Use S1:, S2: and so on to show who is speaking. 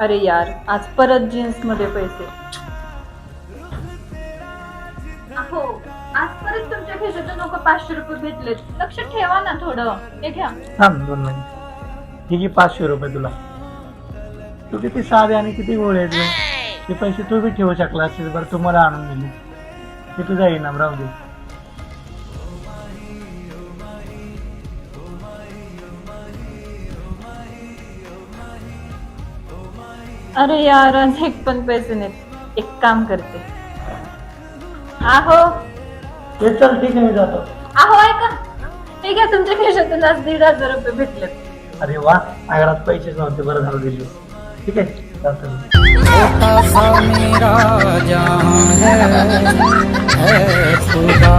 S1: अरे यार आज परत जीन्समध्ये पैसे. अहो आज परत तुमच्या खिशातून नको पाचशे रुपये भेटलेत लक्ष ठेवा ना थोडं. हे घ्या.
S2: थांब दोन मिनिट. ही घे पाचशे रुपये तुला. तू किती साधे आणि किती गोळे आहेत. ते पैसे तू बी ठेवू शकला असेल बरं तू मला आणून दिली. ते तुझा इनाम राहू दे.
S1: अरे यार एक पण पैसे नाहीत. एक काम करते. आहो.
S2: ते चल ठीक आहे मी जातो.
S1: आहो ऐका. ठीक आहे तुमच्या खिशातून आज दीड हजार रुपये भेटलेत.
S2: अरे वा माझ्याकडे पैसेच नव्हते बरं झालं दिली. ठीक आहे जातो मी.
S3: छोटा सा मेरा जहां है है खुदा